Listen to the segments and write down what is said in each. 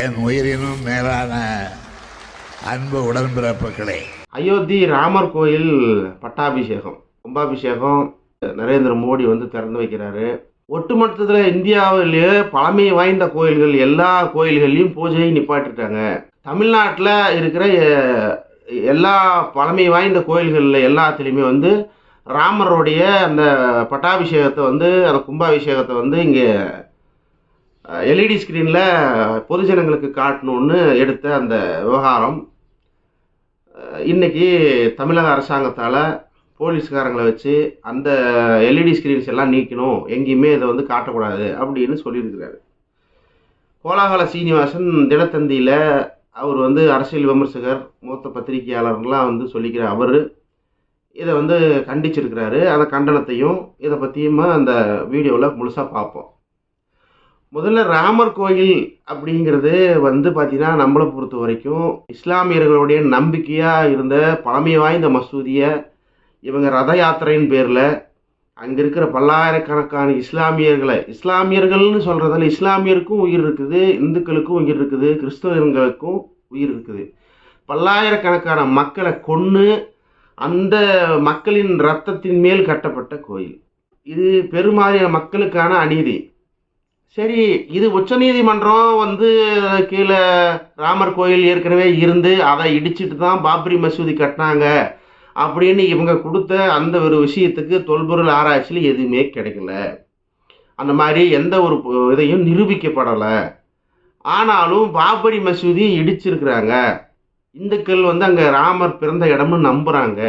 என் உயிரினும் மேலான அன்பு உடன்பிறப்புகளே. அயோத்தி ராமர் கோயில் பட்டாபிஷேகம் கும்பாபிஷேகம் நரேந்திர மோடி வந்து திறந்து வைக்கிறாரு. ஒட்டுமொத்தத்தில் இந்தியாவிலேயே பழமை வாய்ந்த கோயில்கள் எல்லா கோயில்கள்லையும் பூஜையை நிப்பாட்டிட்டாங்க. தமிழ்நாட்டில் இருக்கிற எல்லா பழமை வாய்ந்த கோயில்களில் எல்லாத்துலேயுமே வந்து ராமருடைய அந்த பட்டாபிஷேகத்தை வந்து அந்த கும்பாபிஷேகத்தை வந்து இங்கே எல்இடி ஸ்க்ரீனில் பொதுஜனங்களுக்கு காட்டணும்னு எடுத்த அந்த விவகாரம் இன்றைக்கி தமிழக அரசாங்கத்தால் போலீஸ்காரங்களை வச்சு அந்த எல்இடி ஸ்க்ரீன்ஸ் எல்லாம் நீக்கணும். எங்கேயுமே இதை வந்து காட்டக்கூடாது அப்படின்னு சொல்லியிருக்கிறாரு. கோலாகல சீனிவாசன் தினத்தந்தியில் அவர் வந்து அரசியல் விமர்சகர் மூத்த பத்திரிகையாளர்லாம் வந்து சொல்லிக்கிற அவர் இதை வந்து கண்டிச்சிருக்கிறாரு. அந்த கண்டனத்தையும் இதை பற்றியுமா அந்த வீடியோவில் முழுசாக பார்ப்போம். முதல்ல ராமர் கோயில் அப்படிங்கிறது வந்து பார்த்தீங்கன்னா நம்மளை பொறுத்த வரைக்கும் இஸ்லாமியர்களுடைய நம்பிக்கையாக இருந்த பழமை வாய்ந்த மசூதியை இவங்க ரத யாத்திரையின் பேரில் அங்கே இருக்கிற பல்லாயிரக்கணக்கான இஸ்லாமியர்களை இஸ்லாமியர்கள்னு சொல்கிறதில் இஸ்லாமியருக்கும் உயிர் இருக்குது இந்துக்களுக்கும் உயிர் இருக்குது கிறிஸ்தவர்களுக்கும் உயிர் இருக்குது. பல்லாயிரக்கணக்கான மக்களை கொன்று அந்த மக்களின் ரத்தத்தின் மேல் கட்டப்பட்ட கோயில். இது பெருமாறிய மக்களுக்கான அநீதி. சரி இது உச்சநீதிமன்றம் வந்து கீழே ராமர் கோயில் ஏற்கனவே இருந்து அதை இடிச்சிட்டு தான் பாப்ரி மசூதி கட்டினாங்க அப்படின்னு இவங்க கொடுத்த அந்த ஒரு விஷயத்துக்கு தொல்பொருள் ஆராய்ச்சியில் எதுவுமே கிடைக்கல. அந்த மாதிரி எந்த ஒரு இதையும் நிரூபிக்கப்படலை. ஆனாலும் பாபரி மசூதியும் இடிச்சிருக்கிறாங்க. இந்துக்கள் வந்து அங்கே ராமர் பிறந்த இடம்னு நம்புகிறாங்க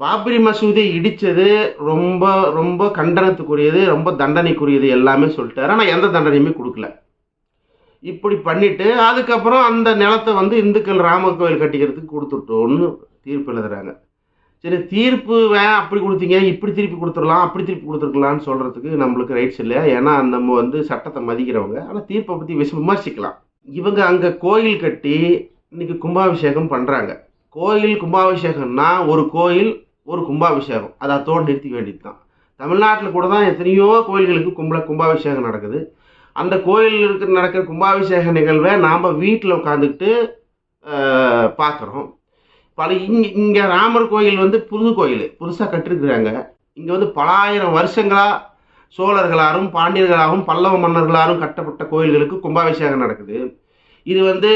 பாபரி மசூதி இடித்தது ரொம்ப ரொம்ப கண்டனத்துக்குரியது ரொம்ப தண்டனைக்குரியது எல்லாமே சொல்லிட்டாரு. ஆனால் எந்த தண்டனையுமே கொடுக்கல. இப்படி பண்ணிட்டு அதுக்கப்புறம் அந்த நிலத்தை வந்து இந்துக்கள் ராமர் கோயில் கட்டிக்கிறதுக்கு கொடுத்துட்டோன்னு தீர்ப்பு எழுதுறாங்க. சரி தீர்ப்பு வே அப்படி கொடுத்தீங்க இப்படி திருப்பி கொடுத்துடலாம் அப்படி திருப்பி கொடுத்துருக்கலாம்னு சொல்கிறதுக்கு நம்மளுக்கு ரைட்ஸ் இல்லை ஏன்னா நம்ம வந்து சட்டத்தை மதிக்கிறவங்க. ஆனால் தீர்ப்பை பற்றி விச விமர்சிக்கலாம். இவங்க அங்கே கோயில் கட்டி இன்னைக்கு கும்பாபிஷேகம் பண்ணுறாங்க கோயில் கும்பாபிஷேகம்னா ஒரு கோயில் ஒரு கும்பாபிஷேகம். அதை அத்தோடு நிறுத்திக்க வேண்டியது தான் தமிழ்நாட்டில் கூட தான் எத்தனையோ கோயில்களுக்கு கும்ப கும்பாபிஷேகம் நடக்குது. அந்த கோயில் இருக்கிற நடக்கிற கும்பாபிஷேக நிகழ்வை நாம் வீட்டில் உட்காந்துக்கிட்டு பார்க்குறோம். பல இங்கே இங்கே ராமர் கோயில் வந்து புது கோயில். புதுசாக கட்டிருக்கிறாங்க. இங்கே வந்து பல ஆயிரம் வருஷங்களாக சோழர்களாலும் பாண்டியர்களாகவும் பல்லவ மன்னர்களாலும் கட்டப்பட்ட கோயில்களுக்கு கும்பாபிஷேகம் நடக்குது. இது வந்து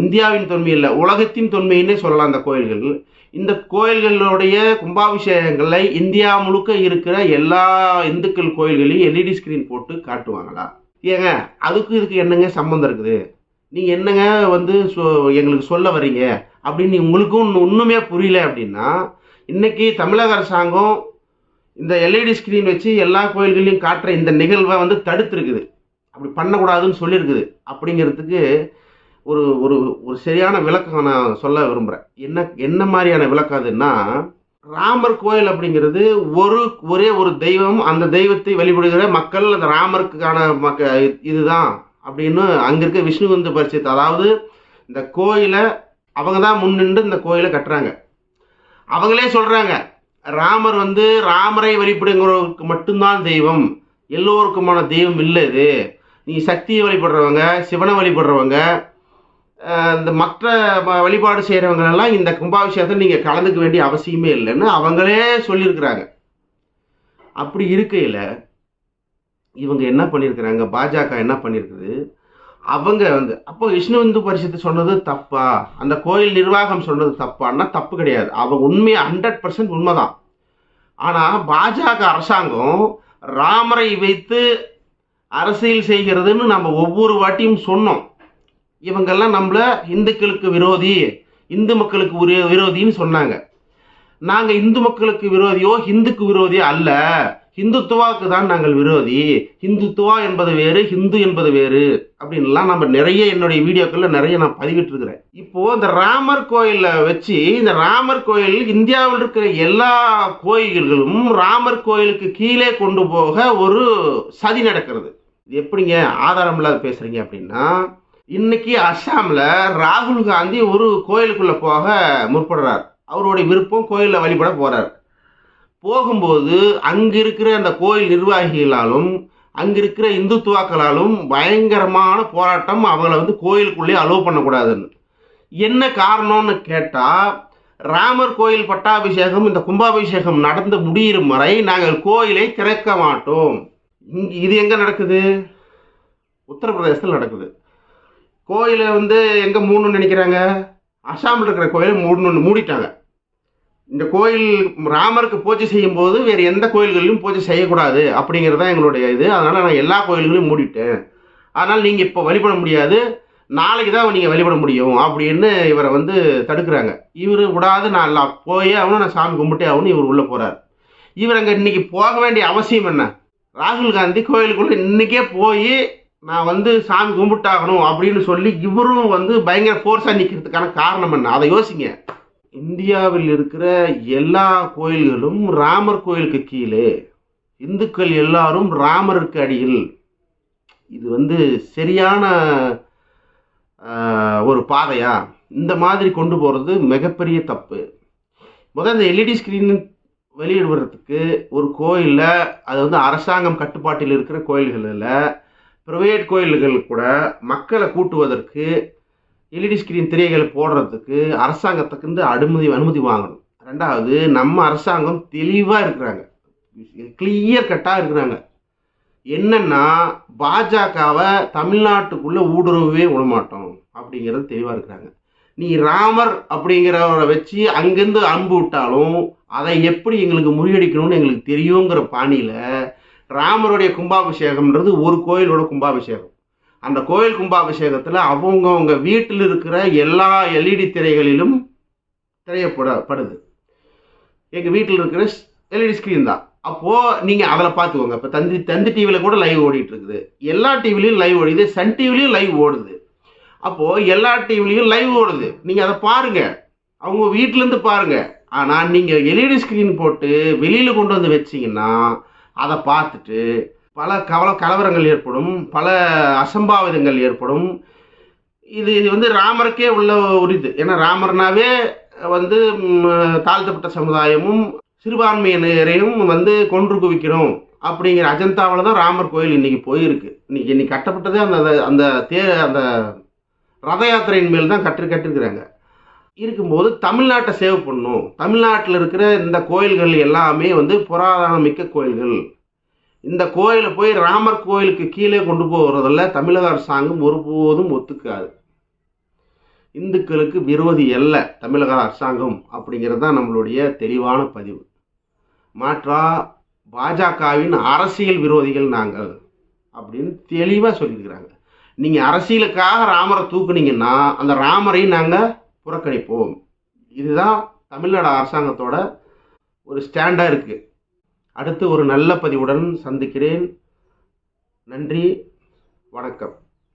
இந்தியாவின் தொன்மை இல்லை உலகத்தின் தொன்மைன்னே சொல்லலாம் அந்த கோயில்கள். இந்த கோயில்களுடைய கும்பாபிஷேகங்களை இந்தியா முழுக்க இருக்கிற எல்லா இந்துக்கள் கோயில்களையும் எல்இடி ஸ்க்ரீன் போட்டு காட்டுவாங்களா? ஏங்க அதுக்கு இதுக்கு என்னங்க சம்மந்தம் இருக்குது? நீங்கள் என்னங்க வந்து சொ எங்களுக்கு சொல்ல வர்றீங்க? அப்படின்னு உங்களுக்கும் இன்னும் ஒன்றுமே புரியல அப்படின்னா இன்றைக்கி தமிழக அரசாங்கம் இந்த எல்இடி ஸ்க்ரீன் வச்சு எல்லா கோயில்களையும் காட்டுற இந்த நிகழ்வை வந்து தடுத்துருக்குது. அப்படி பண்ணக்கூடாதுன்னு சொல்லியிருக்குது. அப்படிங்கிறதுக்கு ஒரு ஒரு ஒரு சரியான விளக்கம் நான் சொல்ல விரும்புகிறேன் என்ன என்ன மாதிரியான விளக்கம் அதுன்னா ராமர் கோயில் அப்படிங்கிறது ஒரு ஒரே ஒரு தெய்வம் அந்த தெய்வத்தை வழிபடுகிற மக்கள் அந்த ராமருக்கான மக்க இதுதான் அப்படின்னு அங்கே இருக்க விஷ்ணு வந்து அதாவது இந்த கோயிலை அவங்க தான் முன்னின்று இந்த கோயிலை கட்டுறாங்க. அவங்களே சொல்கிறாங்க ராமர் வந்து ராமரை வழிபடுங்கிறவருக்கு மட்டும்தான் தெய்வம் எல்லோருக்குமான தெய்வம் இல்லை இது. நீ சக்தியை வழிபடுறவங்க சிவனை வழிபடுறவங்க இந்த மற்ற வ- வழிபாடு செய்கிறவங்களெல்லாம் இந்த கும்பாபிஷேகத்தில் நீங்கள் கலந்துக்க வேண்டிய அவசியமே இல்லைன்னு அவங்களே சொல்லியிருக்கிறாங்க. அப்படி இருக்கையில் இவங்க என்ன பண்ணியிருக்கிறாங்க? பாஜக என்ன பண்ணியிருக்குது? அவங்க வந்து அப்போ விஷ்ணு இந்து பரிசுத்து சொன்னது தப்பா? அந்த கோயில் நிர்வாகம் சொன்னது தப்பான்னா தப்பு கிடையாது. அவங்க உண்மையை ஹண்ட்ரட் பர்சன்ட் உண்மைதான். ஆனால் பாஜக அரசாங்கம் ராமரை வைத்து அரசியல் செய்கிறதுன்னு நம்ம ஒவ்வொரு வாட்டியும் சொன்னோம். இவங்கெல்லாம் நம்மள இந்துக்களுக்கு விரோதி இந்து மக்களுக்கு உரிய விரோதின்னு சொன்னாங்க. நாங்கள் இந்து மக்களுக்கு விரோதியோ ஹிந்துக்கு விரோதியோ அல்ல. ஹிந்துத்துவாவுக்கு தான் நாங்கள் விரோதி. ஹிந்துத்துவா என்பது வேறு ஹிந்து என்பது வேறு அப்படின்லாம் நம்ம நிறைய என்னுடைய வீடியோக்களில் நிறைய நான் பதிவிட்டிருக்கிறேன். இப்போது இந்த ராமர் கோயிலில் வச்சு இந்த ராமர் கோயில் இந்தியாவில் இருக்கிற எல்லா கோயில்களும் ராமர் கோயிலுக்கு கீழே கொண்டு போக ஒரு சதி நடக்கிறது. இது எப்படிங்க ஆதாரம் இல்லாத பேசுறீங்க அப்படின்னா இன்னைக்கு அஸ்ஸாமில் ராகுல் காந்தி ஒரு கோயிலுக்குள்ளே போக முற்படுறார். அவருடைய விருப்பம் கோயிலில் வழிபட போகிறார் போகும்போது அங்க இருக்கிற அந்த கோயில் நிர்வாகிகளாலும் அங்கே இருக்கிற இந்துத்துவாக்களாலும் பயங்கரமான போராட்டம் அவங்கள வந்து கோயிலுக்குள்ளே அலோவ் பண்ணக்கூடாதுன்னு. என்ன காரணம்னு கேட்டால் ராமர் கோயில் பட்டாபிஷேகம் இந்த கும்பாபிஷேகம் நடந்து முடியும் வரை நாங்கள் கோயிலை திறக்க மாட்டோம். இது எங்கே நடக்குது? உத்தரப்பிரதேசத்தில் நடக்குது. கோயிலை வந்து எங்கே மூடணும்னு நினைக்கிறாங்க? அசாமில் இருக்கிற கோயிலை மூடணும்னு மூடிட்டாங்க. இந்த கோயில் ராமருக்கு பூஜை செய்யும்போது வேறு எந்த கோயில்களிலும் பூஜை செய்யக்கூடாது அப்படிங்கிறது தான் எங்களுடைய இது. அதனால் நான் எல்லா கோயில்களையும் மூடிட்டேன். அதனால் நீங்கள் இப்போ வழிபட முடியாது. நாளைக்கு தான் நீங்கள் வழிபட முடியும் அப்படின்னு இவரை வந்து தடுக்கிறாங்க. இவர் விடாது நான் எல்லாம் போயே ஆகணும் நான் சாமி கும்பிட்டே ஆகணும் இவர் உள்ளே போகிறார் இவர் அங்கே இன்றைக்கி போக வேண்டிய அவசியம் என்ன? ராகுல் காந்தி கோயிலுக்குள்ளே இன்றைக்கே போய் நான் வந்து சாமி கும்பிட்டாகணும் அப்படின்னு சொல்லி இவரும் வந்து பயங்கர ஃபோர்ஸாக நிற்கிறதுக்கான காரணம் என்ன? அதை யோசிங்க. இந்தியாவில் இருக்கிற எல்லா கோயில்களும் ராமர் கோயிலுக்கு கீழே. இந்துக்கள் எல்லாரும் ராமருக்கு அடியில். இது வந்து சரியான ஒரு பாதையா? இந்த மாதிரி கொண்டு போகிறது மிகப்பெரிய தப்பு. முதல்ல இந்த எல்இடி ஸ்க்ரீன் வெளியிடுவதற்கு ஒரு கோயிலில் அது வந்து அரசாங்கம் கட்டுப்பாட்டில் இருக்கிற கோயில்களில் ப்ரைவேட் கோயில்கள் கூட மக்களை கூட்டுவதற்கு எல்இடி ஸ்க்ரீன் திரைகளை போடுறதுக்கு அரசாங்கத்துக்குந்து அனுமதி அனுமதி வாங்கணும். ரெண்டாவது நம்ம அரசாங்கம் தெளிவாக இருக்கிறாங்க. கிளியர் கட்டாக இருக்கிறாங்க. என்னன்னா பாஜகவை தமிழ்நாட்டுக்குள்ளே ஊடுருவவே விடமாட்டோம் அப்படிங்கிறது தெளிவாக இருக்கிறாங்க. நீ ராமர் அப்படிங்கிறவரை வச்சு அங்கேருந்து அன்பு விட்டாலும் அதை எப்படி எங்களுக்கு முறியடிக்கணும்னு எங்களுக்கு தெரியுங்கிற பாணியில் ராமருடைய கும்பாபிஷேகம்ன்றது ஒரு கோயிலோட கும்பாபிஷேகம். அந்த கோயில் கும்பாபிஷேகத்தில் அவங்கவுங்க வீட்டில் இருக்கிற எல்லா எல்இடி திரைகளிலும் திரையப்படப்படுது. எங்கள் வீட்டில் இருக்கிற எல்இடி ஸ்க்ரீன் தான். அப்போது நீங்கள் அதில் பார்த்துக்கோங்க. இப்போ தந்தி தந்தி டிவியில் கூட லைவ் ஓடிட்டு இருக்குது. எல்லா டிவிலையும் லைவ் ஓடிது. சன் டிவிலையும் லைவ் ஓடுது. அப்போது எல்லா டிவிலையும் லைவ் ஓடுது. நீங்கள் அதை பாருங்கள் அவங்க வீட்டிலேருந்து பாருங்கள் ஆனால் நீங்கள் எல்இடி ஸ்க்ரீன் போட்டு வெளியில் கொண்டு வந்து வச்சிங்கன்னா அதை பார்த்துட்டு பல கவல கலவரங்கள் ஏற்படும். பல அசம்பாவிதங்கள் ஏற்படும். இது இது வந்து ராமருக்கே உள்ள ஒரு இது. ஏன்னா ராமர்னாவே வந்து தாழ்த்தப்பட்ட சமுதாயமும் சிறுபான்மையினரையும் வந்து கொன்று குவிக்கணும் அப்படிங்கிற அஜந்தாவில் தான் ராமர் கோயில் இன்னைக்கு போயிருக்கு. இன்னைக்கு இன்னைக்கு கட்டப்பட்டதே அந்த அந்த தே அந்த ரத யாத்திரையின் மேல் தான் கற்று கட்டிருக்கிறாங்க இருக்கும்போது தமிழ்நாட்டை சேவ் பண்ணும் தமிழ்நாட்டில் இருக்கிற இந்த கோயில்கள் எல்லாமே வந்து புராதன மிக்க கோயில்கள். இந்த கோயிலை போய் ராமர் கோயிலுக்கு கீழே கொண்டு போகிறதில்ல தமிழக அரசாங்கம் ஒருபோதும் ஒத்துக்காது. இந்துக்களுக்கு விரோதி அல்ல தமிழக அரசாங்கம் அப்படிங்கிறது தான் நம்மளுடைய தெளிவான பதிவு. மாற்றா பாஜகவின் அரசியல் விரோதிகள் நாங்கள் அப்படின்னு தெளிவாக சொல்லியிருக்கிறாங்க. நீங்கள் அரசியலுக்காக ராமரை தூக்குனீங்கன்னா அந்த ராமரையும் நாங்கள் புறக்கணிப்போம். இதுதான் தமிழ்நாடு அரசாங்கத்தோட ஒரு ஸ்டாண்டாக இருக்குது அடுத்து ஒரு நல்ல பதிவுடன் சந்திக்கிறேன். நன்றி. வணக்கம்.